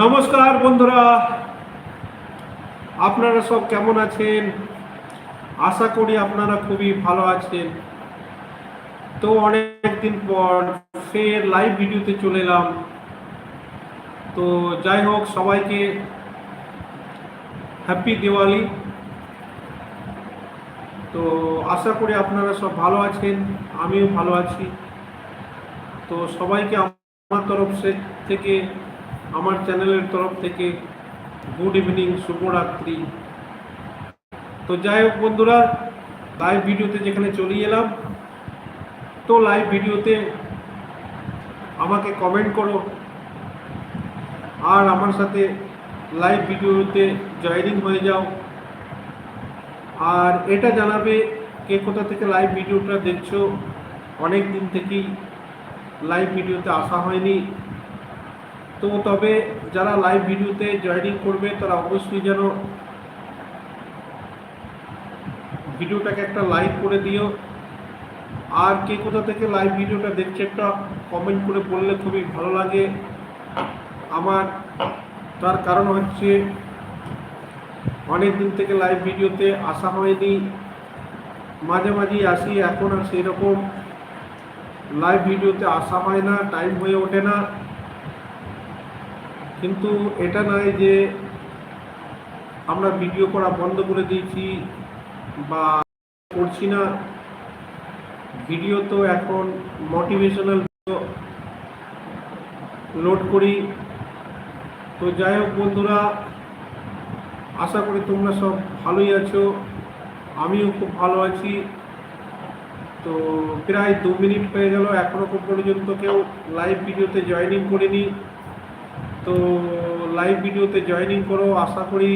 নমস্কার বন্ধুরা। আপনারা সব কেমন আছেন? আশা করি আপনারা খুবই ভালো আছেন। তো অনেক দিন পর ফের লাইভ ভিডিওতে চলে এলাম। তো যাই হোক, সবাইকে হ্যাপি দিওয়ালি তো আশা করি আপনারা সব ভালো আছেন, আমিও ভালো আছি। তো সবাইকে আমার তরফ থেকে আমার চ্যানেলের তরফ থেকে গুড ইভিনিং, শুভরাত্রি। তো যাই হোক বন্ধুরা লাইভ ভিডিওতে যেখানে চলে এলাম, তো লাইভ ভিডিওতে আমাকে কমেন্ট করো। আর আমার সাথে লাইভ ভিডিওতে জয়েনিং হয়ে যাও। আর এটা জানাবে কে কোথা থেকে লাইভ ভিডিওটা দেখছ। অনেক দিন থেকেই লাইভ ভিডিওতে আসা হয়নি। তো তবে যারা লাইভ ভিডিওতে জয়েনিং করবে, তারা অবশ্যই যেন ভিডিওটাকে একটা লাইক করে দিও। আর কে কোথা থেকে লাইভ ভিডিওটা দেখছে একটা কমেন্ট করে বললে খুবই ভালো লাগে। আমার, তার কারণ হচ্ছে অনেক দিন থেকে লাইভ ভিডিওতে আসা হয়নি। মাঝে মাঝেই আসি, এখন আর সেই রকম লাইভ ভিডিওতে আসা হয় না টাইম হয়ে ওঠে না। কিন্তু এটা নয় যে আমরা ভিডিও করা বন্ধ করে দিয়েছি বা করছি না। ভিডিও তো এখন মোটিভেশনাল লোড করি। তো যাই হোক বন্ধুরা, আশা করি তোমরা সব ভালোই আছো। আমিও খুব ভালো আছি। তো প্রায় দু মিনিট হয়ে গেল, এখনও পর্যন্ত কেউ লাইভ ভিডিওতে জয়েনিং করেনি। তো লাইভ ভিডিওতে জয়েনিং করো, আশা করি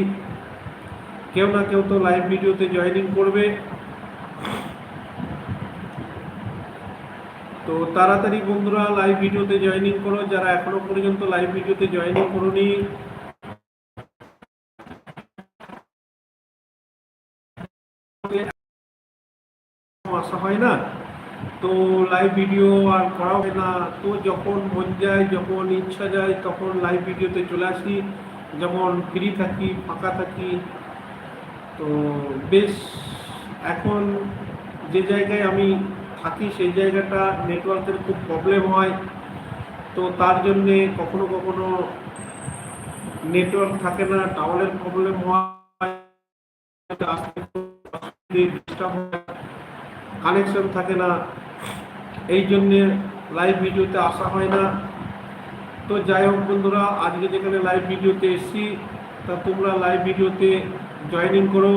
কেউ না কেউ তো লাইভ ভিডিওতে জয়েনিং করবে। তো তাড়াতাড়ি বন্ধুরা লাইভ ভিডিওতে জয়েনিং করো, যারা এখনও পর্যন্ত লাইভ ভিডিওতে জয়েনিং করোনি। আসা হয় না? তো লাইভ ভিডিও আর করা হয় না। তো যখন মন যায়, যখন ইচ্ছা যায়, তখন লাইভ ভিডিওতে চলে আসি। যখন ফ্রি থাকি, ফাঁকা থাকি। তো বেশ, এখন যে জায়গায় আমি থাকি, সেই জায়গাটা নেটওয়ার্কের খুব প্রবলেম হয়। তো তার জন্যে কখনো কখনো নেটওয়ার্ক থাকে না টাওয়ারের প্রবলেম হয় ডিস্টার্ব হয়। কানেকশন থাকে না। এই জন্যে লাইভ ভিডিওতে আসা হয় না। তো যাই হোক বন্ধুরা, আজকে যেখানে লাইভ ভিডিওতে এসেছি, তা তোমরা লাইভ ভিডিওতে জয়েনিং করো।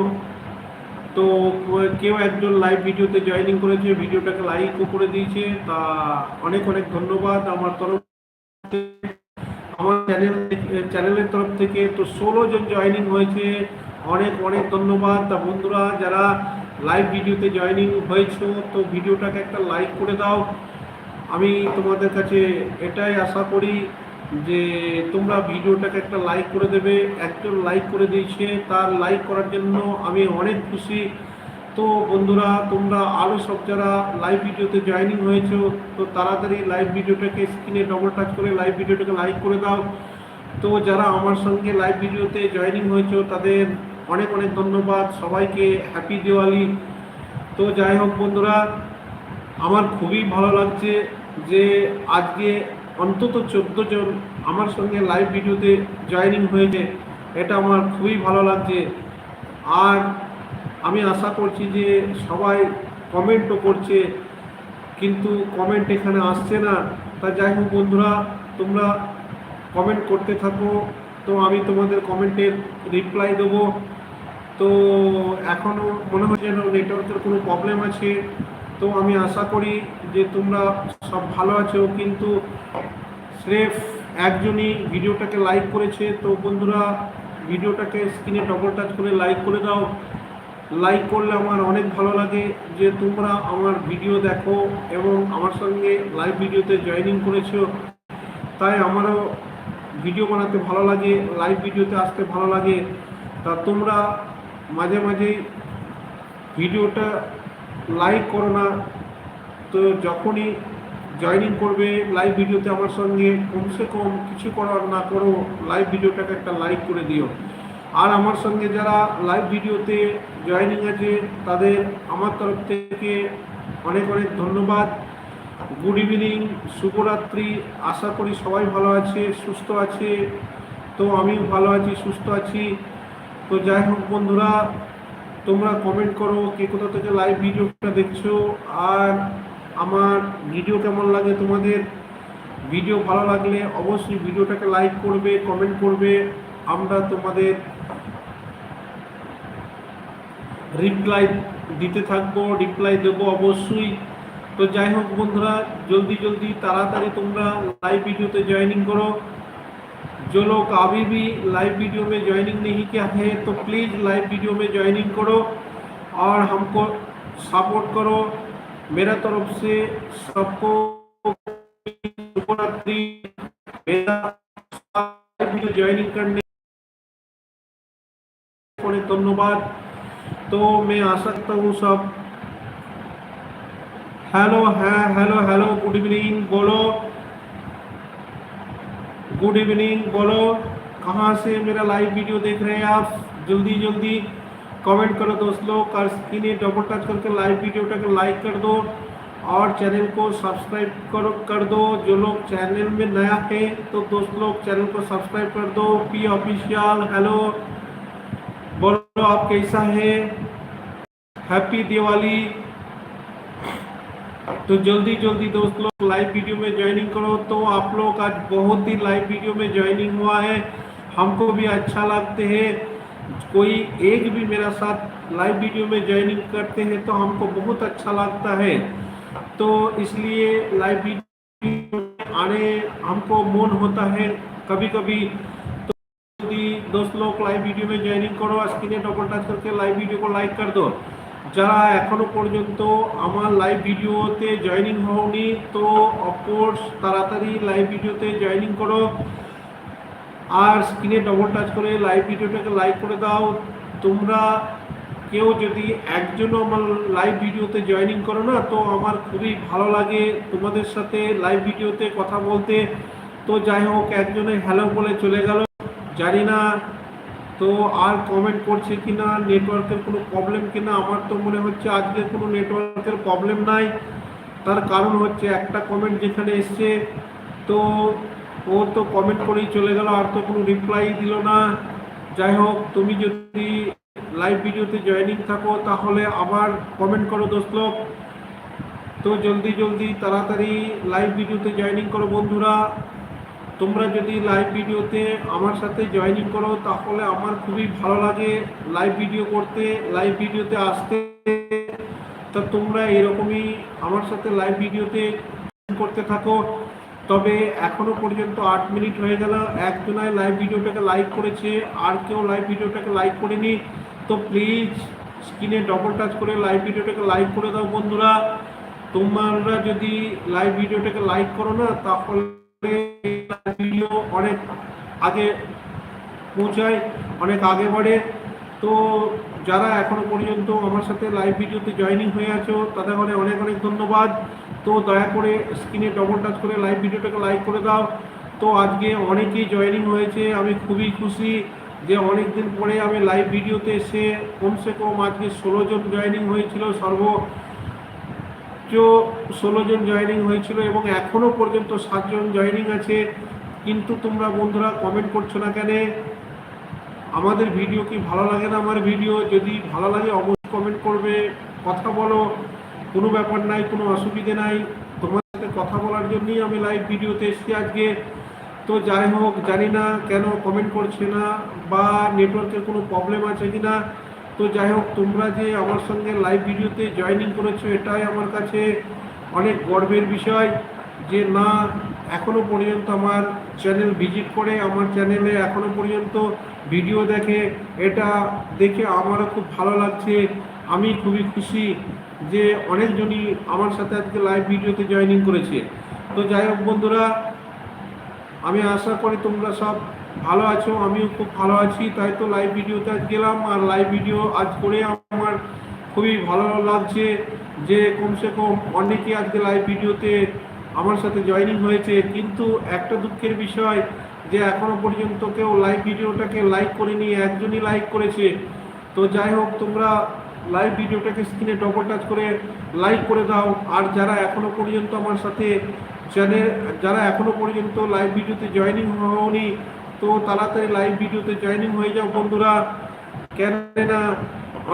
তো কেউ একজন লাইভ ভিডিওতে জয়েনিং করেছে, ভিডিওটাকে লাইকও করে দিয়েছে। তা অনেক অনেক ধন্যবাদ আমার তরফ। আমার চ্যানেল চ্যানেলের তরফ থেকে তো ষোলো জন জয়েনিং হয়েছে। অনেক অনেক ধন্যবাদ। তা বন্ধুরা, যারা লাইভ ভিডিওতে জয়েনিং হয়েছো, তো ভিডিওটাকে একটা লাইক করে দাও। আমি তোমাদের কাছে এটাই আশা করি যে তোমরা ভিডিওটাকে একটা লাইক করে দেবে। একজন লাইক করে দিয়েছে, তার লাইক করার জন্য আমি অনেক খুশি। তো বন্ধুরা, তোমরা আরও সব যারা লাইভ ভিডিওতে জয়েনিং হয়েছো, তো তাড়াতাড়ি লাইভ ভিডিওটাকে স্ক্রিনে ডবল টাচ করে লাইভ ভিডিওটাকে লাইক করে দাও। তো যারা আমার সঙ্গে লাইভ ভিডিওতে জয়েনিং হয়েছো, তাদের অনেক অনেক ধন্যবাদ, সবাইকে হ্যাপি দিওয়ালি। তো যাই হোক বন্ধুরা, আমার খুবই ভালো লাগছে যে আজকে অন্তত চোদ্দ জন আমার সঙ্গে লাইভ ভিডিওতে জয়েনিং হয়েছে, এটা আমার খুবই ভালো লাগছে। আর আমি আশা করছি যে সবাই কমেন্টও করছে, কিন্তু কমেন্ট এখানে আসছে না। তা যাই হোক বন্ধুরা, তোমরা কমেন্ট করতে থাকো। তো আমি তোমাদের কমেন্টের রিপ্লাই দেবো। তো এখনও মনে হচ্ছে যেন নেটওয়ার্কের কোনো প্রবলেম আছে। তো আমি আশা করি যে তোমরা সব ভালো আছো, কিন্তু স্রেফ একজনই ভিডিওটাকে লাইক করেছে। তো বন্ধুরা, ভিডিওটাকে স্ক্রিনে ডবল টাচ করে লাইক করে দাও। লাইক করলে আমার অনেক ভালো লাগে যে তোমরা আমার ভিডিও দেখো এবং আমার সঙ্গে লাইভ ভিডিওতে জয়েনিং করেছ। তাই আমারও ভিডিও বানাতে ভালো লাগে লাইভ ভিডিওতে আসতে ভালো লাগে। তা তোমরা মাঝে মাঝে ভিডিওটা লাইক করো না। তো যখনই জয়েনিং করবে লাইভ ভিডিওতে আমার সঙ্গে, কমসে কম কিছু করার না করো লাইভ ভিডিওটাকে একটা লাইক করে দিও। আর আমার সঙ্গে যারা লাইভ ভিডিওতে জয়েনিং আছে, তাদের আমার তরফ থেকে অনেক অনেক ধন্যবাদ। গুড ইভিনিং শুভরাত্রি। আশা করি সবাই ভালো আছে, সুস্থ আছে। তো আমিও ভালো আছি, সুস্থ আছি। তো যাই হোক বন্ধুরা, তোমরা কমেন্ট করো কে কোথা থেকে লাইভ ভিডিওটা দেখছ, আর আমার ভিডিও কেমন লাগে তোমাদের? ভিডিও ভালো লাগলে অবশ্যই ভিডিওটাকে লাইক করবে কমেন্ট করবে, আমরা তোমাদের রিপ্লাই দিতে থাকব রিপ্লাই দেবো অবশ্যই। তো যাই হোক বন্ধুরা, জলদি জলদি, তাড়াতাড়ি তোমরা লাইভ ভিডিওতে জয়েনিং করো। जो लोग अभी भी लाइव वीडियो में ज्वाइनिंग नहीं किया है तो प्लीज़ लाइव वीडियो में ज्वाइनिंग करो और हमको सपोर्ट करो। मेरा तरफ़ से सबको ज्वाइनिंग करने धन्यवाद। तो मैं आ सकता हूँ सब हेलो है हेलो हेलो गुड इवनिंग बोलो। गुड इवनिंग बोलो। कहाँ से मेरा लाइव वीडियो देख रहे हैं आप? जल्दी जल्दी कमेंट करो दोस्त। और स्क्रीन डबल टच करके लाइव वीडियो को लाइक कर दो और चैनल को सब्सक्राइब करो, कर दो। जो लोग चैनल में नया है तो दोस्त लोग चैनल को सब्सक्राइब कर दो। पी ऑफिशियल हेलो बोलो, आप कैसा है? हैप्पी दिवाली तो जल्दी जल्दी दोस्त लोग लाइव वीडियो में ज्वाइनिंग करो। तो आप लोग आज बहुत ही लाइव वीडियो में ज्वाइनिंग हुआ है। हमको भी अच्छा लगते हैं। कोई एक भी मेरा साथ लाइव वीडियो में ज्वाइनिंग करते हैं तो हमको बहुत अच्छा लगता है। तो इसलिए लाइव वीडियो आने हमको मन होता है कभी कभी तो दोस्त लोग लाइव वीडियो में ज्वाइनिंग करो। स्क्रीने डबल टच करके लाइव वीडियो को लाइक कर दो। যারা এখনও পর্যন্ত আমার লাইভ ভিডিওতে জয়েনিং হওনি, তো অফকোর্স তাড়াতাড়ি লাইভ ভিডিওতে জয়েনিং করো। আর স্ক্রিনে ডবল টাচ করে লাইভ ভিডিওটাকে লাইক করে দাও। তোমরা কেউ যদি একজনও আমার লাইভ ভিডিওতে জয়েনিং করো না, তো আমার খুবই ভালো লাগে তোমাদের সাথে লাইভ ভিডিওতে কথা বলতে। তো যাই হোক, একজনে হ্যালো বলে চলে গেল। জানি না তো আর কমেন্ট করছে কিনা নেটওয়ার্কের কোনো প্রবলেম কিনা, আমার তো মনে হচ্ছে আজকে কোনো নেটওয়ার্কের প্রবলেম নাই। তার কারণ হচ্ছে একটা কমেন্ট যেখানে এসছে, তো ও তো কমেন্ট করেই চলে গেল, আর তো কোনো রিপ্লাই দিল না। যাই হোক, তুমি যদি লাইভ ভিডিওতে জয়েনিং থাকো, তাহলে আবার কমেন্ট করো দোস্ত তো জলদি জলদি, তাড়াতাড়ি লাইভ ভিডিওতে জয়েনিং করো বন্ধুরা। তোমরা যদি লাইভ ভিডিওতে আমার সাথে জয়েনিং করো, তাহলে আমার খুবই ভালো লাগে লাইভ ভিডিও করতে লাইভ ভিডিওতে আসতে। তা তোমরা এরকমই আমার সাথে লাইভ ভিডিওতে করতে থাকো। তবে এখনও পর্যন্ত আট মিনিট হয়ে গেল একজনায় লাইভ ভিডিওটাকে লাইক করেছে, আর কেউ লাইভ ভিডিওটাকে লাইক করেনি। তো প্লিজ স্ক্রিনে ডবল টাচ করে লাইভ ভিডিওটাকে লাইক করে দাও বন্ধুরা। তোমরা যদি লাইভ ভিডিওটাকে লাইক করো না, তাহলে ভিডিও অনেক আগে পৌঁছায়, অনেক আগে বাড়ে। তো যারা এখনও পর্যন্ত আমার সাথে লাইভ ভিডিওতে জয়েনিং হয়ে আছো, তাদের অনেক অনেক অনেক ধন্যবাদ। তো দয়া করে স্ক্রিনে ডবল টাচ করে লাইভ ভিডিওটাকে লাইক করে দাও। তো আজকে অনেকেই জয়েনিং হয়েছে, আমি খুবই খুশি যে অনেক দিন পরে আমি লাইভ ভিডিওতে এসে কমসে কম আজকে ষোলো জন জয়েনিং হয়েছিল সর্ব ষোলো জন জয়েনিং হয়েছিল এবং এখনও পর্যন্ত সাতজন জয়েনিং আছে। কিন্তু তোমরা বন্ধুরা কমেন্ট করছ না কেন? আমাদের ভিডিও কি ভালো লাগে না আমার ভিডিও যদি ভালো লাগে অবশ্যই কমেন্ট করবে, কথা বলো, কোনো ব্যাপার নাই, কোনো অসুবিধে নাই। তোমার সাথে কথা বলার জন্যই আমি লাইভ ভিডিওতে এসেছি আজকে। তো যাই হোক, জানি না কেন কমেন্ট করছে না বা নেটওয়ার্কের কোনো প্রবলেম আছে কি না তো যাই হোক, তোমরা যে আমার সঙ্গে লাইভ ভিডিওতে জয়েনিং করেছ, এটাই আমার কাছে অনেক গর্বের বিষয় যে না, এখনও পর্যন্ত আমার চ্যানেল ভিজিট করে, আমার চ্যানেলে এখনও পর্যন্ত ভিডিও দেখে, এটা দেখে আমারও খুব ভালো লাগছে। আমি খুবই খুশি যে অনেকজনই আমার সাথে আজকে লাইভ ভিডিওতে জয়েনিং করেছে। তো যাই হোক বন্ধুরা, আমি আশা করি তোমরা সব ভালো আছো? আমিও খুব ভালো আছি। তাই তো লাইভ ভিডিওতে আজ গেলাম। আর লাইভ ভিডিও আজ করে আমার খুবই ভালো লাগছে যে কমসে কম অনেকে আজকে লাইভ ভিডিওতে আমার সাথে জয়েনিং হয়েছে। কিন্তু একটা দুঃখের বিষয় যে এখনও পর্যন্ত কেউ লাইভ ভিডিওটাকে লাইক করেনি, একজনই লাইক করেছে। তো যাই হোক, তোমরা লাইভ ভিডিওটাকে স্ক্রিনে ডবল টাচ করে লাইক করে দাও। আর যারা এখনও পর্যন্ত আমার সাথে চ্যানেল যারা এখনও পর্যন্ত লাইভ ভিডিওতে জয়েনিং হওনি তো তাড়াতাড়ি লাইভ ভিডিওতে জয়েনিং হয়ে যাও বন্ধুরা। কেন না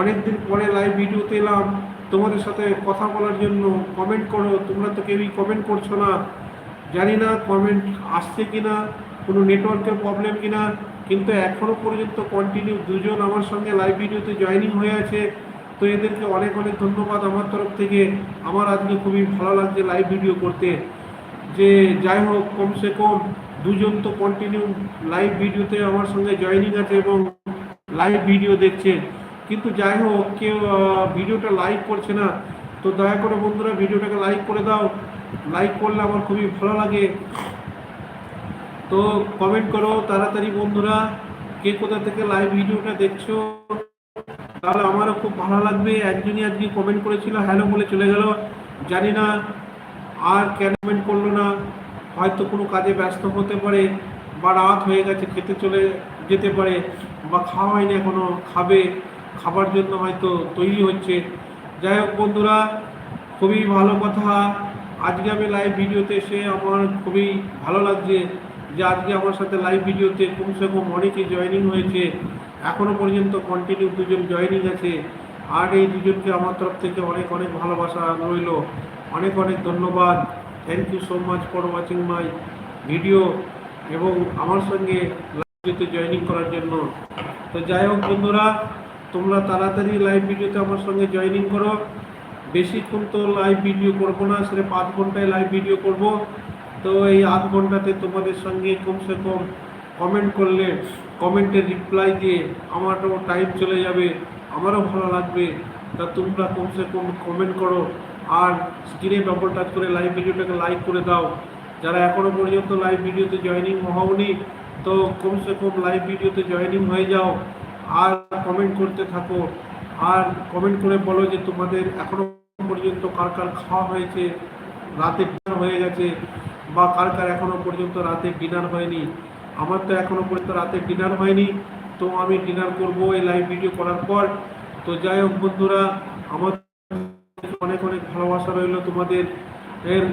অনেকদিন পরে লাইভ ভিডিওতে এলাম। তোমাদের সাথে কথা বলার জন্য কমেন্ট করো। তোমরা তো কেউই কমেন্ট করছ না। জানি না কমেন্ট আসছে কি না কোনো নেটওয়ার্কের প্রবলেম কি না কিন্তু এখনও পর্যন্ত কন্টিনিউ দুজন আমার সঙ্গে লাইভ ভিডিওতে জয়েনিং হয়ে আছে। তো এদেরকে অনেক অনেক ধন্যবাদ আমার তরফ থেকে। আমার আজকে খুবই ভালো লাগছে লাইভ ভিডিও করতে। যে যাই হোক, কমসে কম দুজন তো কন্টিনিউ লাইভ ভিডিওতে আমার সঙ্গে জয়েনিং আছে এবং লাইভ ভিডিও দেখছে। কিন্তু যাই হোক, কেউ ভিডিওটা লাইক করছে না। তো দয়া করে বন্ধুরা ভিডিওটাকে লাইক করে দাও। লাইক করলে আমার খুবই ভালো লাগে। তো কমেন্ট করো তাড়াতাড়ি বন্ধুরা, কে কোথা থেকে লাইভ ভিডিওটা দেখছ? তাহলে আমারও খুব ভালো লাগবে। একজনই আজকে কমেন্ট করেছিল, হ্যালো বলে চলে গেল। জানি না আর কেন কমেন্ট করল না। হয়তো কোনো কাজে ব্যস্ত হতে পারে বা রাত হয়ে গেছে, খেতে চলে যেতে পারে বা খাওয়া হয়নি এখনও, খাবে, খাবার জন্য হয়তো তৈরি হচ্ছে। যাই হোক বন্ধুরা, খুবই ভালো কথা। আজকে আমি লাইভ ভিডিওতে এসে আমার খুবই ভালো লাগছে যে আজকে আমার সাথে লাইভ ভিডিওতে কমসে কম অনেকে জয়েনিং হয়েছে। এখনও পর্যন্ত কন্টিনিউ দুজন জয়েনিং আছে। আর এই দুজনকে আমার তরফ থেকে অনেক অনেক ভালোবাসা রইল। অনেক অনেক ধন্যবাদ। Thank you so much for watching my video এবং আমার সঙ্গে লাইভ ভিডিওতে জয়েনিং করার জন্য। তো যাই হোক বন্ধুরা, তোমরা তাড়াতাড়ি লাইভ ভিডিওতে আমার সঙ্গে জয়েনিং করো। বেশিক্ষণ তো লাইভ ভিডিও করব না সেটা পাঁচ ঘন্টায় লাইভ ভিডিও করব। তো এই আধ ঘন্টাতে তোমাদের সঙ্গে কমসে কম কমেন্ট করলে কমেন্টের রিপ্লাই দিয়ে আমারও টাইম চলে যাবে, আমারও ভালো লাগবে। তা তোমরা কমসে কম কমেন্ট করো। আর স্ক্রিনে ডবল টাচ করে লাইভ ভিডিওটাকে লাইক করে দাও। যারা এখনও পর্যন্ত লাইভ ভিডিওতে জয়েনিং হওনি, তো কমসে কম লাইভ ভিডিওতে জয়েনিং হয়ে যাও আর কমেন্ট করতে থাকো। আর কমেন্ট করে বলো যে তোমাদের এখনও পর্যন্ত কার কার খাওয়া হয়েছে, রাতে ডিনার হয়ে গেছে, বা কার কার এখনও পর্যন্ত রাতে ডিনার হয়নি। আমার তো এখনও পর্যন্ত রাতে ডিনার হয়নি, তো আমি ডিনার করব এই লাইভ ভিডিও করার পর। তো যাই হোক বন্ধুরা, আমার অনেক অনেক ভালোবাসা রইল তোমাদের। এর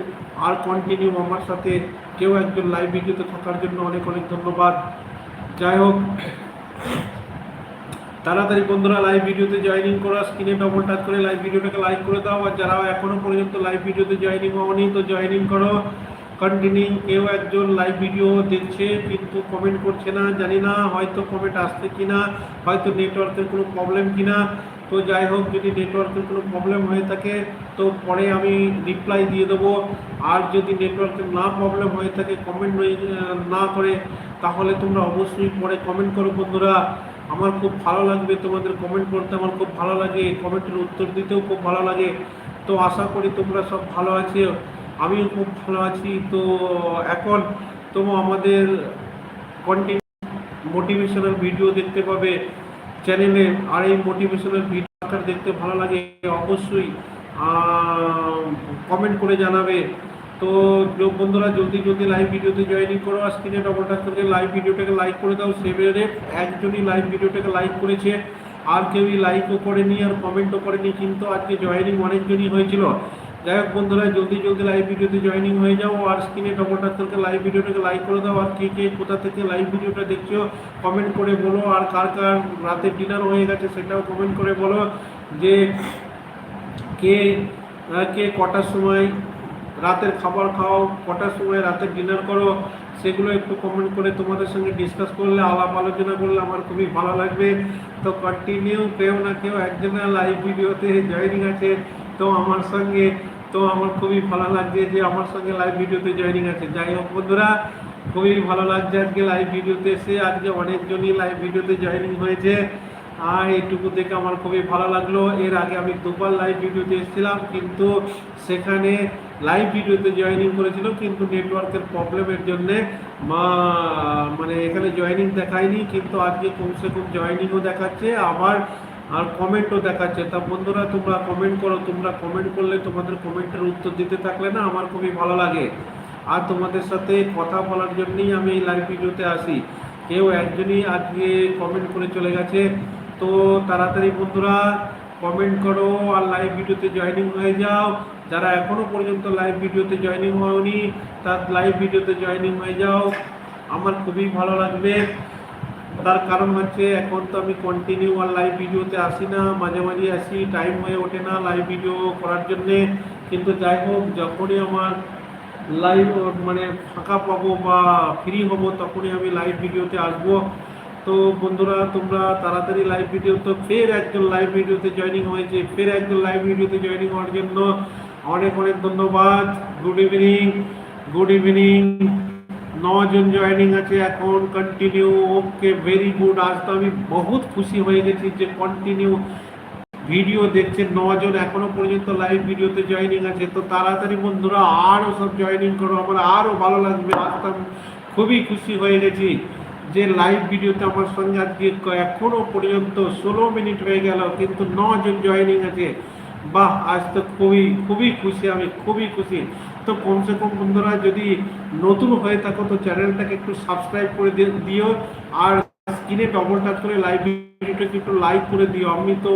আর কন্টিনিউ আমার সাথে কেউ একজন লাইভ ভিডিওতে থাকার জন্য অনেক অনেক ধন্যবাদ। যাই হোক, তাড়াতাড়ি বন্ধুরা লাইভ ভিডিওতে জয়েনিং করো স্ক্রিনে ডবল টাচ করে লাইভ ভিডিওটাকে লাইক করে দাও। আর যারা এখনও পর্যন্ত লাইভ ভিডিওতে জয়েনিং হওনি, তো জয়েনিং করো। কন্টিনিউ কেউ একজন লাইভ ভিডিও দেখছে, কিন্তু কমেন্ট করছে না, জানি না হয়তো কমেন্ট আসছে কিনা, হয়তো নেটওয়ার্কের কোনো প্রবলেম কিনা। তো যাই হোক, যদি নেটওয়ার্কের কোনো প্রবলেম হয়ে থাকে, তো পরে আমি রিপ্লাই দিয়ে দেবো। আর যদি নেটওয়ার্কের না প্রবলেম হয়ে থাকে কমেন্ট না করে, তাহলে তোমরা অবশ্যই পরে কমেন্ট করো বন্ধুরা। আমার খুব ভালো লাগবে তোমাদের কমেন্ট করতে, আমার খুব ভালো লাগে কমেন্টের উত্তর দিতেও খুব ভালো লাগে। তো আশা করি তোমরা সব ভালো আছো, আমিও খুব ভালো আছি। তো এখন তো আমাদের কন্টিনিউ মোটিভেশনাল ভিডিও দেখতে পাবে। চ্যানেলে আর এই মোটিভেশনাল ভিডিও দেখতে ভালো লাগে, অবশ্যই কমেন্ট করে জানাবে। তো বন্ধুরা, জলদি জলদি লাইভ ভিডিওতে জয়েনিং করো। আর স্ক্রিনে ডবল টাচ করে লাইভ ভিডিওটাকে লাইক করে দাও। সেভেনে একজনই লাইভ ভিডিওটাকে লাইক করেছে। আর কেউই লাইকও করেনি, আর কমেন্টও করেনি। কিন্তু আজকে জয়েনিং অনেকজনই হয়েছিল। যাই হোক বন্ধুরা জলদি জলদি লাইভ ভিডিওতে জয়েনিং হয়ে যাও আর স্ক্রিনে ডবল টাচ করে লাইভ ভিডিওটাকে লাইক করে দাও, আর কে কে কোথা থেকে লাইভ ভিডিওটা দেখছ কমেন্ট করে বলো, আর কার কার রাতে ডিনার হয়ে গেছে সেটাও কমেন্ট করে বলো যে কে কে কটার সময় রাতের খাবার খাও, কটার সময় রাতের ডিনার করো, সেগুলো একটু কমেন্ট করে তোমাদের সঙ্গে ডিসকাস করলে, আলাপ আলোচনা করলে আমার খুবই ভালো লাগবে। তো কন্টিনিউ কেউ না কেউ একজনের লাইভ ভিডিওতে জয়েনিং আছে। তো আমার সঙ্গে তো আমার খুবই ভালো লাগছে যে আমার সঙ্গে লাইভ ভিডিওতে জয়েনিং আছে। যাই হোক বন্ধুরা, খুবই ভালো লাগছে আজকে লাইভ ভিডিওতে এসে। আজকে অনেকজনই লাইভ ভিডিওতে জয়েনিং হয়েছে। আর এইটুকু দেখে আমার খুবই ভালো লাগল। এর আগে আমি দুবার লাইভ ভিডিওতে এসেছিলাম, কিন্তু সেখানে লাইভ ভিডিওতে জয়েনিং করেছিল, কিন্তু নেটওয়ার্কের প্রবলেমের জন্যে মা- মানে এখানে জয়েনিং দেখায়নি। কিন্তু আজকে কমসে কম জয়েনিংও দেখাচ্ছে। আবার আর কমেন্টও দেখাচ্ছে। তা বন্ধুরা, তোমরা কমেন্ট করো, তোমরা কমেন্ট করলে তোমাদের কমেন্টের উত্তর দিতে থাকলে না আমার খুবই ভালো লাগে। আর তোমাদের সাথে কথা বলার জন্যই আমি এই লাইভ ভিডিওতে আসি। কেউ একজনই আজকে কমেন্ট করে চলে গেছে। তো তাড়াতাড়ি বন্ধুরা কমেন্ট করো আর লাইভ ভিডিওতে জয়েনিং হয়ে যাও। যারা এখনও পর্যন্ত লাইভ ভিডিওতে জয়েনিং হয়নি তার লাইভ ভিডিওতে জয়েনিং হয়ে যাও। আমার খুবই ভালো লাগবে। তার কারণ হচ্ছে এখন তো আমি কন্টিনিউ আর লাইভ ভিডিওতে আসি না, মাঝে মাঝে আসি টাইম হয়ে ওঠে না লাইভ ভিডিও করার জন্যে। কিন্তু যাই হোক, যখনই আমার লাইভ মানে ফাঁকা পাবো বা ফ্রি হব, তখনই আমি লাইভ ভিডিওতে আসব। তো বন্ধুরা, তোমরা তাড়াতাড়ি লাইভ ভিডিও তো ফের একজন লাইভ ভিডিওতে জয়েনিং হয়েছে, ফের একজন লাইভ ভিডিওতে জয়েনিং হওয়ার জন্য অনেক অনেক ধন্যবাদ। গুড ইভিনিং গুড ইভিনিং নজন জয়েনিং আছে এখন কন্টিনিউ ওকে ভেরি গুড আজ তো আমি বহুত খুশি হয়ে গেছি যে কন্টিনিউ ভিডিও দেখছে। নজন এখনও পর্যন্ত লাইভ ভিডিওতে জয়েনিং আছে। তো তাড়াতাড়ি বন্ধুরা আরও সব জয়েনিং করো। আমার আরও ভালো লাগবে। আজ তো আমি খুবই খুশি হয়ে গেছি যে লাইভ ভিডিওতে আমার সঙ্গে আজকে ক- এখনও পর্যন্ত ষোলো মিনিট হয়ে গেল, কিন্তু নজন জয়েনিং আছে। বাহ, আজ তো খুবই খুবই খুশি আমি, খুবই খুশি। তো কমসে কম বন্ধুরা যদি নতুন হয়ে থাকো তো চ্যানেলটাকে একটু সাবস্ক্রাইব করে দিও। আর স্ক্রিনে ডবল টাচ করে লাইভ ভিডিওটাকে একটু লাইক করে দিও। আমি তো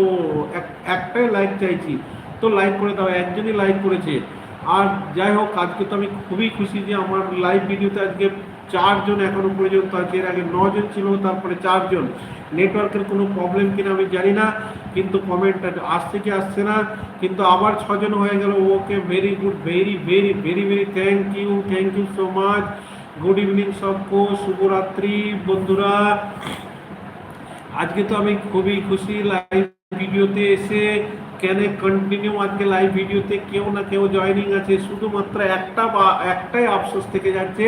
এক- একটাই লাইক চাইছি। তো লাইক করে দাও, একজনই লাইক করেছে। আর যাই হোক, আজকে তো আমি খুবই খুশি যে আমার লাইভ ভিডিওতে আজকে চারজন এখনও পর্যন্ত আছে। এর আগে নজন ছিল, তারপরে চারজন। নেটওয়ার্কের কোনো প্রবলেম কিনা আমি জানি না, কিন্তু কমেন্টটা আসছে কি আসছে না। কিন্তু আবার ছজন হয়ে গেল। Okay very good very very very very thank you thank you so much good evening সবকো, শুভরাত্রি বন্ধুরা। আজকে তো আমি খুবই খুশি লাইভ ভিডিওতে এসে কেন কন্টিনিউ আজকে লাইভ ভিডিওতে কেউ না কেউ জয়নিং আছে? শুধুমাত্র একটা বা একটাই আফসোস থেকে যাচ্ছে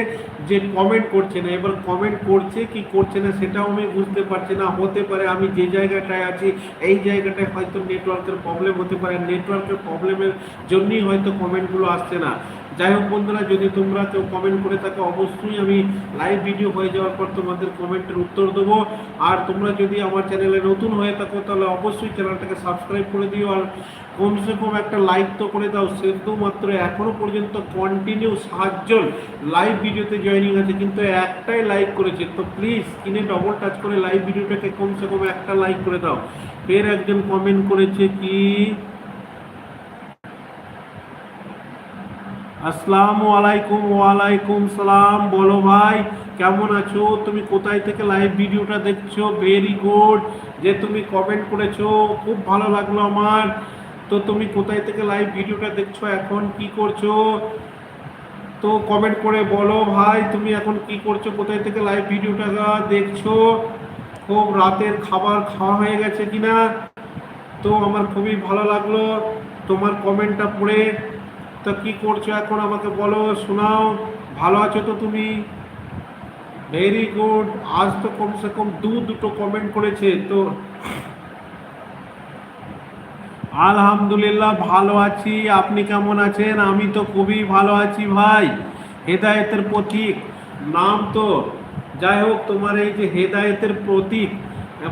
যে কমেন্ট করছে না। এবার কমেন্ট করছে কি করছে না সেটাও আমি বুঝতে পারছি না। হতে পারে আমি যে জায়গাটায় আছি, এই জায়গাটায় হয়তো নেটওয়ার্কের প্রবলেম হতে পারে। নেটওয়ার্কের প্রবলেমের জন্যই হয়তো কমেন্টগুলো আসছে না। যাই হোক বন্ধুরা, যদি তোমরা কেউ কমেন্ট করে থাকো, অবশ্যই আমি লাইভ ভিডিও হয়ে যাওয়ার পর তোমাদের কমেন্টের উত্তর দেবো। আর তোমরা যদি আমার চ্যানেলে নতুন হয়ে থাকো, তাহলে অবশ্যই চ্যানেলটাকে সাবস্ক্রাইব করে দিও। আর কমসে কম একটা লাইক তো করে দাও সে তো মাত্র এখনও পর্যন্ত কন্টিনিউ সাতজন লাইভ ভিডিওতে জয়েনিং আছে, কিন্তু একটাই লাইক করেছে। তো প্লিজ স্ক্রিনে ডবল টাচ করে লাইভ ভিডিওটাকে কমসে কম একটা লাইক করে দাও। ফের একজন কমেন্ট করেছে কি? আসসালামু আলাইকুম, ওয়ালাইকুম সালাম। বলো ভাই, কেমন আছো? তুমি কোথায় থেকে লাইভ ভিডিওটা দেখছ? ভেরি গুড যে তুমি কমেন্ট করেছ, খুব ভালো লাগল আমার। তো তুমি কোথায় থেকে লাইভ ভিডিওটা দেখছ, এখন কি করছ? তো কমেন্ট করে বলো ভাই, তুমি এখন কি করছ? কোথায় থেকে লাইভ ভিডিওটা দেখছ? খুব রাতের খাবার খাওয়া হয়ে গেছে কিনা? তো আমার খুবই ভালো লাগল। তোমার কমেন্টটা পড়ে। তো কি করছ এখন? আমাকে বলো, শোনাও। ভালো আছো তো তুমি? ভেরি গুড আজ তো কমসে কম দু দুটো কমেন্ট করেছে, তো আলহামদুলিল্লাহ ভালো আছি। আপনি কেমন আছেন? আমি তো খুবই ভালো আছি ভাই। হেদায়েতের প্রতীক। নাম তো যাই হোক, তোমার এই যে হেদায়েতের প্রতীক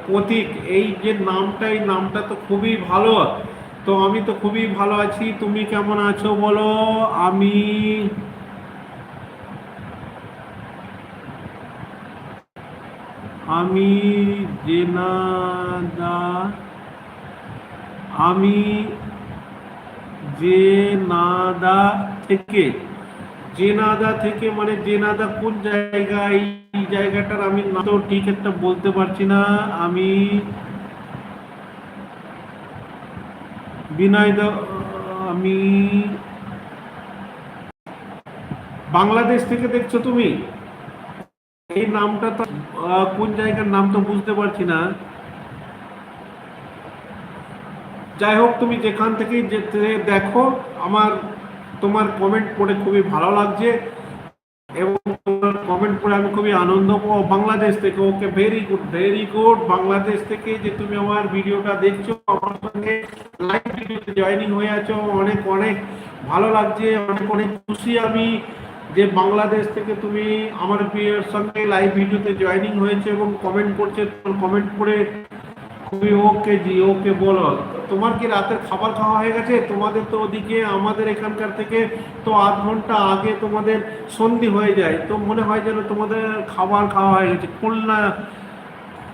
প্রতীক, এই যে নামটা এই নামটা তো খুবই ভালো। তো আমি তো খুবই ভালো আছি। তুমি কেমন আছো বলো? আমি আমি জেনাদা আমি জেনাদা থেকে। জেনাদা থেকে মানে জেনাদা কোন জায়গায়? এই জায়গাটার আমি তো ঠিক একটা বলতে পারছি না। আমি বিনয় দা, আমি বাংলাদেশ থেকে দেখছ তুমি? এই নামটা তো কোন জায়গার নাম তো বুঝতে পারছি না। যাই হোক, তুমি যেখান থেকেই যেতে দেখো, আমার, তোমার কমেন্ট পড়ে খুবই ভালো লাগছে। এবং তোমার কমেন্ট পড়ে আমি খুবই আনন্দ পাবো। বাংলাদেশ থেকে, okay very good very good Bangladesh থেকে যে তুমি আমার ভিডিওটা দেখছ, আমার সঙ্গে লাইভ ভিডিওতে জয়েনিং হয়ে আছো, অনেক অনেক ভালো লাগছে, অনেক অনেক খুশি আমি যে বাংলাদেশ থেকে তুমি আমার বিয়ের সঙ্গে লাইভ ভিডিওতে জয়েনিং হয়েছে এবং কমেন্ট করছে, তোমার কমেন্ট পড়ে খুবই ওকে জি ওকে বলো। তোমার কি রাতের খাবার খাওয়া হয়ে গেছে? তোমাদের তো ওদিকে, আমাদের এখানকার থেকে তো আধ ঘণ্টা আগে তোমাদের সন্ধি হয়ে যায়। তো মনে হয় যেন তোমাদের খাবার খাওয়া হয়ে গেছে। খুলনা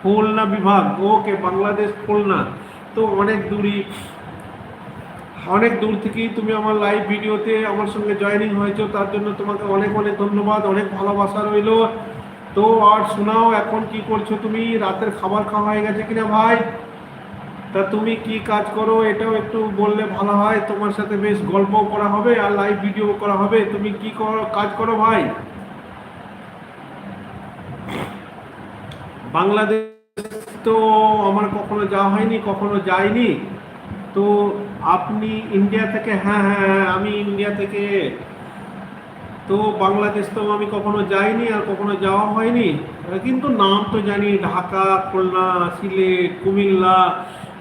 খুলনা বিভাগ, ওকে, বাংলাদেশ খুলনা। তো অনেক দূরই, অনেক দূর থেকেই তুমি আমার লাইভ ভিডিওতে আমার সঙ্গে জয়েনিং হয়েছো। তার জন্য তোমাকে অনেক অনেক ধন্যবাদ, অনেক ভালোবাসা রইল। তো আর শোনাও, এখন কি করছ তুমি? রাতের খাবার খাওয়া হয়ে গেছে কিনা ভাই? তা তুমি কি কাজ করো এটাও একটু বললে ভালো হয়। তোমার সাথে বেশ গল্পও করা হবে আর লাইভ ভিডিও করা হবে। তুমি কি করো, কাজ করো ভাই? বাংলাদেশ তো আমার কখনো যাওয়া হয়নি, কখনো যাইনি। তো আপনি ইন্ডিয়া থেকে হ্যাঁ হ্যাঁ হ্যাঁ আমি ইন্ডিয়া থেকে। তো বাংলাদেশ তো আমি কখনো যাইনি আর কখনো যাওয়া হয়নি। কিন্তু নাম তো জানি, ঢাকা, খুলনা, সিলেট, কুমিল্লা।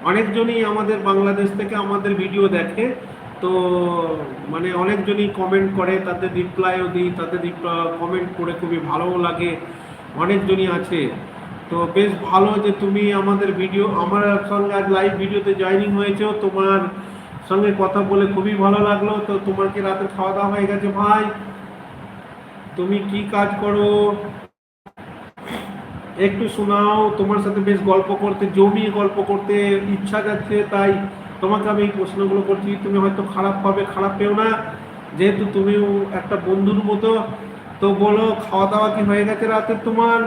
অনেকজনই আমাদের বাংলাদেশ থেকে আমাদের ভিডিও দেখে, তো মানে অনেকজনই কমেন্ট করে, তাদের রিপ্লাইও দিই, তাদের কমেন্ট করে খুবই ভালোও লাগে, অনেকজনই আছে। তো বেশ ভালো যে তুমি আমাদের ভিডিও আমার সঙ্গে আজ লাইভ ভিডিওতে জয়েনিং হয়েছো, তোমার সঙ্গে কথা বলে খুবই ভালো লাগল, তো তোমার কি রাতে খাওয়া দাওয়া হয়ে গেছে ভাই। তুমি কি কাজ করো? একটু শোনাও, তোমার সাথে বেশ গল্প করতে, জমিয়ে গল্প করতে ইচ্ছা যাচ্ছে, তাই তোমাকে আমি এই প্রশ্নগুলো করছি। তুমি হয়তো খারাপ পাবে, খারাপ পেও না। যেহেতু তুমিও একটা বন্ধুর মতো, তো বলো খাওয়া দাওয়া কি হয়ে গেছে রাতে তোমার?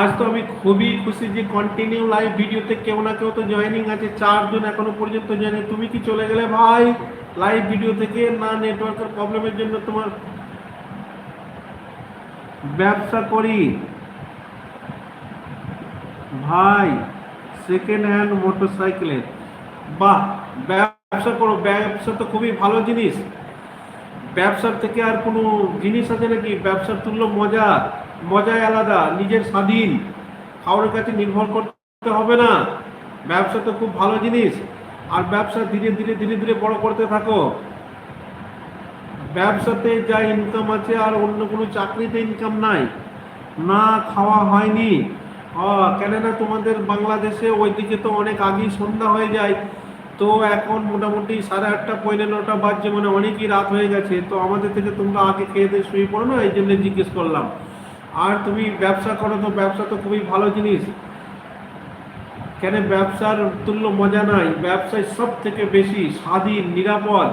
আজ তো আমি খুবই খুশি যে কন্টিনিউ লাইভ ভিডিওতে কেউ না কেউ তো জয়েনিং আছে, চারজন এখনও পর্যন্ত জানে তুমি কি চলে গেলে ভাই? লাইভ ভিডিও থেকে না নেটওয়ার্কের প্রবলেমের জন্য তোমার ব্যবসা করি। ভাই সেকেন্ড হ্যান্ড মোটরসাইকেলের বাহ, ব্যবসা করো, ব্যবসা তো খুবই ভালো জিনিস। ব্যবসার থেকে আর কোনো জিনিস আছে নাকি? ব্যবসার তুল্য মজা, মজাই আলাদা, নিজের স্বাধীন। কারোর কাছে নির্ভর করতে হবে না। ব্যবসা তো খুব ভালো জিনিস। আর ব্যবসা ধীরে ধীরে ধীরে ধীরে বড় করতে থাকো। ব্যবসাতে যা ইনকাম আছে আর অন্য কোনো চাকরিতে ইনকাম নাই, না খাওয়া হয়নি। কেননা তোমাদের বাংলাদেশে ওইদিকে তো অনেক আগেই সন্ধ্যা হয়ে যায়, তো এখন মোটামুটি সাড়ে আটটা পয়লা নটা বাজছে মানে অনেকই রাত হয়ে গেছে। তো আমাদের থেকে তোমরা আগে খেয়ে দিয়ে শুয়ে পড়ো না, এই জন্য জিজ্ঞেস করলাম। আর তুমি ব্যবসা করো, তো ব্যবসা তো খুবই ভালো জিনিস। কেন ব্যবসার তুল্য মজা নাই, ব্যবসায় সব থেকে বেশি স্বাধীন, নিরাপদ।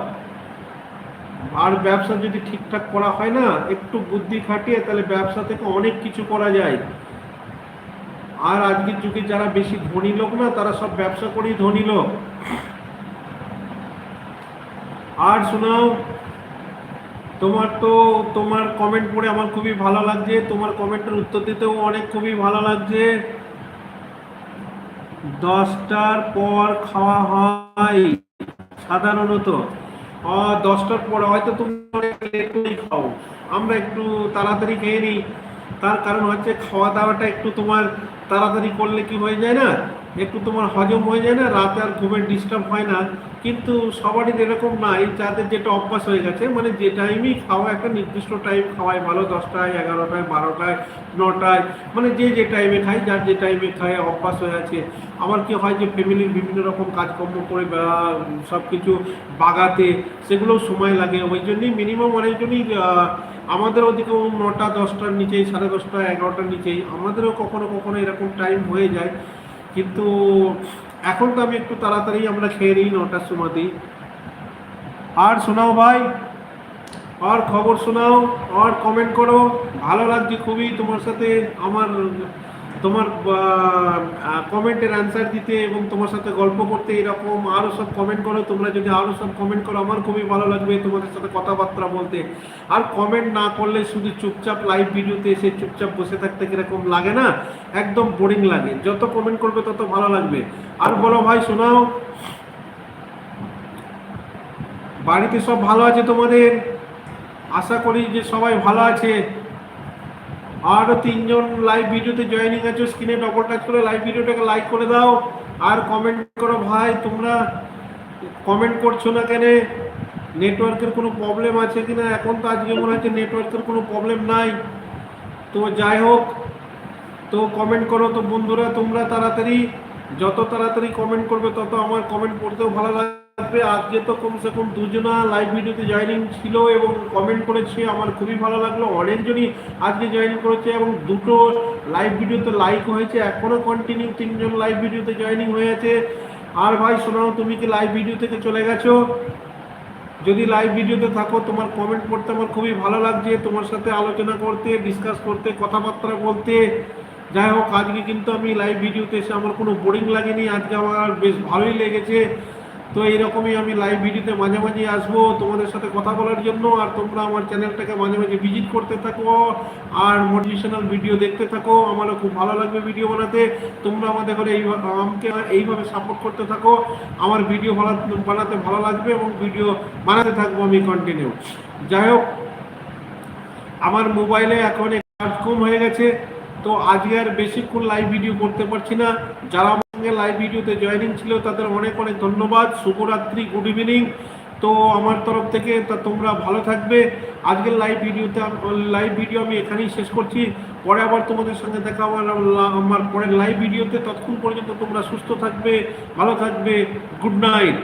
আর ব্যবসা যদি ঠিকঠাক করা হয় না, একটু বুদ্ধি খাটিয়ে তাহলে ব্যবসা থেকে অনেক কিছু করা যায়। আর আজকের যুগে যারা বেশি ধনী লোক না, তারা সব ব্যবসা করেই ধনী লোক। আর শোনাও, তোমার তো, তোমার কমেন্ট পড়ে আমার খুবই ভালো লাগছে। তোমার কমেন্টের উত্তর দিতেও অনেক খুবই ভালো লাগছে। দশটার পর খাওয়া হয়, সাধারণত। দশটার পরে হয়তো তুমি একটুই খাও। আমরা একটু তাড়াতাড়ি খেয়ে নিই। তার কারণ হচ্ছে খাওয়া দাওয়াটা একটু তোমার তাড়াতাড়ি করলে কি হয়ে যায় না? একটু তোমার হজম হয়ে যায় না, রাতে আর ঘুমের ডিস্টার্ব হয় না। কিন্তু সবারই এরকম না নাই যাদের যেটা অভ্যাস হয়ে গেছে মানে যে টাইমেই খাওয়া একটা নির্দিষ্ট টাইম খাওয়াই ভালো দশটায়, এগারোটায়, বারোটায়, নটায় মানে যে যে টাইমে খায়, যার যে টাইমে খায়, অভ্যাস হয়ে আছে। আমার কি হয় যে ফ্যামিলির বিভিন্ন রকম কাজকর্ম করে সব কিছু বাগাতে সেগুলোও সময় লাগে। ওই জন্যই মিনিমাম অনেকজনই আমাদের ওদিকেও নটা, দশটার নিচেই, সাড়ে দশটা, এগারোটার নিচেই। আমাদেরও কখনো কখনো এরকম টাইম হয়ে যায়। কিন্তু এখন তো আমি একটু তাড়াতাড়ি আমরা খেয়ে নিই, নটার সময়তেই আর শোনাও ভাই, আর খবর শোনাও, আর কমেন্ট করো। ভালো লাগছে খুবই তোমার সাথে আমার তোমার কমেন্টের অ্যান্সার দিতে এবং তোমার সাথে গল্প করতে এরকম আরও সব কমেন্ট করো। তোমরা যদি আরও সব কমেন্ট করো, আমার খুবই ভালো লাগবে তোমাদের সাথে কথাবার্তা বলতে। আর কমেন্ট না করলে শুধু চুপচাপ লাইভ ভিডিওতে এসে চুপচাপ বসে থাকতে কীরকম লাগে না? একদম বোরিং লাগে। যত কমেন্ট করবে তত ভালো লাগবে। আর বলো ভাই, শোনাও। বাড়িতে সব ভালো আছে তোমাদের? আশা করি যে সবাই ভালো আছে। আরও তিনজন লাইভ ভিডিওতে জয়েনিং আছো স্ক্রিনে ডবল টাচ করে লাইভ ভিডিওটাকে লাইক করে দাও। আর কমেন্ট করো, ভাই, তোমরা কমেন্ট করছ না কেন? নেটওয়ার্কের কোনো প্রবলেম আছে কি না এখন তো আজকে মনে হচ্ছে নেটওয়ার্কের কোনো প্রবলেম নাই। তো যাই হোক, তো কমেন্ট করো। তো বন্ধুরা, তোমরা তাড়াতাড়ি, যত তাড়াতাড়ি কমেন্ট করবে, তত আমার কমেন্ট পড়তেও ভালো লাগবে আজকে তো কমসে কম দুজনা লাইভ ভিডিওতে জয়েনিং ছিল এবং কমেন্ট করেছে, আমার খুবই ভালো লাগল। অনেকজনই আজকে জয়েন করেছে এবং দুটো লাইভ ভিডিওতে লাইক হয়েছে। এখনও কন্টিনিউ তিনজন লাইভ ভিডিওতে জয়েনিং হয়ে আছে। আর ভাই শোনাও তুমি কি লাইভ ভিডিও থেকে চলে গেছো? যদি লাইভ ভিডিওতে থাকো, তোমার কমেন্ট পড়তে আমার খুবই ভালো লাগছে। তোমার সাথে আলোচনা করতে ডিসকাস করতে, কথাবার্তা বলতে। যাই হোক, আজকে কিন্তু আমি লাইভ ভিডিওতে এসে আমার কোনো বোরিং লাগেনি। আজকে আমার বেশ ভালোই লেগেছে। তো এইরকমই আমি লাইভ ভিডিওতে মাঝে মাঝে আসব তোমাদের সাথে কথা বলার জন্য, আর তোমরা আমার চ্যানেলটাকে মাঝে মাঝে ভিজিট করতে থাকো, আর মোটিভেশনাল ভিডিও দেখতে থাকো, আমারও খুব ভালো লাগবে ভিডিও বানাতে। তোমরা আমাদের করে এই আমাকে এইভাবে সাপোর্ট করতে থাকো, আমার ভিডিও বানাতে ভালো লাগবে এবং ভিডিও বানাতে থাকব আমি কন্টিনিউ যাই হোক, আমার মোবাইলে এখন কাজ কম হয়ে গেছে। তো আজকে আর বেশিক্ষণ লাইভ ভিডিও করতে পারছি না। যারা সঙ্গে লাইভ ভিডিওতে জয়েনিং ছিল, তাদের অনেক অনেক ধন্যবাদ। শুভরাত্রি গুড ইভিনিং তো আমার তরফ থেকে তা তোমরা ভালো থাকবে। আজকের লাইভ ভিডিওতে লাইভ ভিডিও আমি এখানেই শেষ করছি। পরে আবার তোমাদের সঙ্গে দেখা আমার আমার পরের লাইভ ভিডিওতে ততক্ষণ পর্যন্ত তোমরা সুস্থ থাকবে, ভালো থাকবে। Good night